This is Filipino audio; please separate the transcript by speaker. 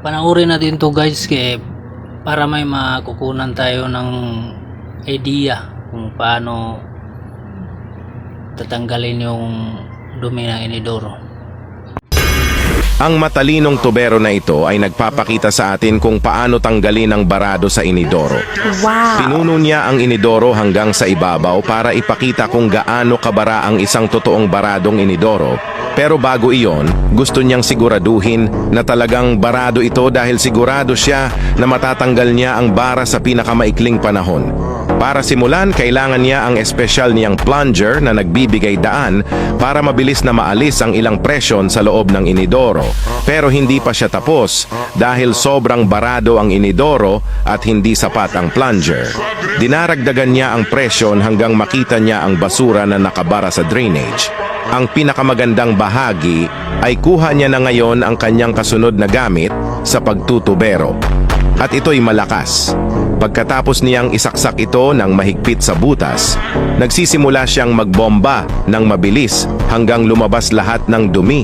Speaker 1: panoorin natin to guys kaya para may makukunan tayo ng idea kung paano tatanggalin yung dumi ng inidoro.
Speaker 2: Ang matalinong tubero na ito ay nagpapakita sa atin kung paano tanggalin ang barado sa inidoro.
Speaker 3: Wow.
Speaker 2: Pinuno niya ang inidoro hanggang sa ibabaw para ipakita kung gaano kabara ang isang totoong baradong inidoro. Pero bago iyon, gusto niyang siguraduhin na talagang barado ito dahil sigurado siya na matatanggal niya ang bara sa pinakamaikling panahon. Para simulan, kailangan niya ang espesyal niyang plunger na nagbibigay daan para mabilis na maalis ang ilang presyon sa loob ng inidoro. Pero hindi pa siya tapos dahil sobrang barado ang inidoro at hindi sapat ang plunger. Dinaragdagan niya ang presyon hanggang makita niya ang basura na nakabara sa drainage. Ang pinakamagandang bahagi ay kuha niya na ngayon ang kanyang kasunod na gamit sa pagtutubero. At ito'y malakas. Pagkatapos niyang isaksak ito ng mahigpit sa butas, nagsisimula siyang magbomba ng mabilis hanggang lumabas lahat ng dumi